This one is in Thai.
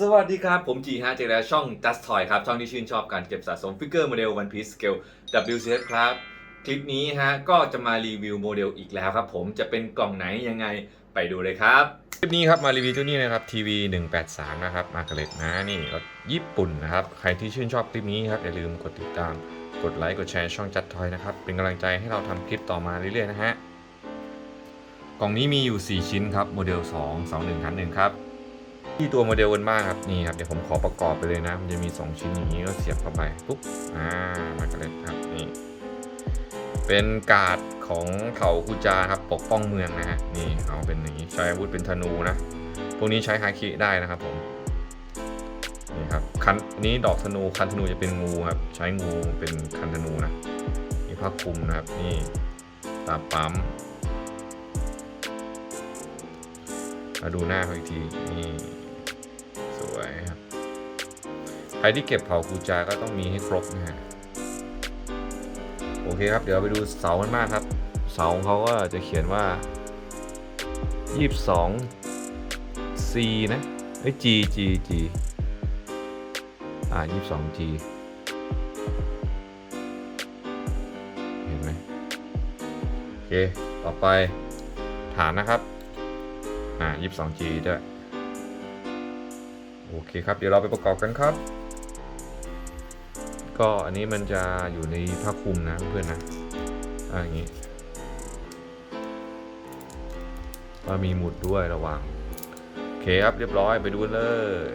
สวัสดีครับ ผมจีฮะเจอแล้วช่อง Just Toy ครับ ช่องที่ชื่นชอบการเก็บสะสมฟิกเกอร์โมเดล One Piece Scale WCS ครับ คลิปนี้ฮะ ก็จะมารีวิวโมเดลอีกแล้วครับผมจะเป็นกล่องไหนยังไงไปดูเลยครับ คลิปนี้ครับ มารีวิวตัวนี้นะครับทีวี183 นะครับมาเกล็ดนะนี่รถญี่ปุ่นนะครับ ใครที่ชื่นชอบคลิปนี้ครับ อย่าลืมกดติดตามกดไลค์กดแชร์ช่อง Just Toy นะครับ เป็นกำลังใจให้เราทำคลิปต่อมาเรื่อยๆนะฮะกล่องนี้มีอยู่ 4 ชิ้นครับโมเดล 2 2 1ทัน1ครับ ที่ตัวโมเดลกันบ้างครับนี่ครับเดี๋ยวผมขอประกอบไปเลยนะ มันจะมี 2 ชิ้นอย่างนี้ก็เสียบเข้าไปปุ๊บอ่ามากันเลยครับนี่เป็นการ์ดของเผ่าคูจาครับปกป้องเมืองนะฮะนี่เอาเป็นอย่างนี้ใช้อาวุธเป็นธนูนะพวกนี้ใช้ฮาคิได้นะครับผมนี่ครับคันอันนี้ดอกธนูคันธนูจะเป็นงูครับใช้งูเป็นคันธนูนะนี่ผ้าคลุมนะครับนี่ตาปั๊มมาดูหน้าเขาอีกทีนี่ รที่เก็บเผากูจาก็ต้องมีให้ครบนะฮะโอเคครับ เดี๋ยวไปดูเสามันมากครับ เสาของเขาก็จะเขียนว่า 22 C นะเอ้ย G G G อ่า 22 G เห็นไหมโอเค ต่อไปฐานนะครับ อ่า 22G ด้วย โอเคครับ เดี๋ยวเราไปประกอบกันครับ ก็อันนี้มันจะอยู่ในผ้าคลุมนะเพื่อนนะอ่าอย่างนี้มันมีหมุดด้วยระวังโอเคครับเรียบร้อยไปดูเลย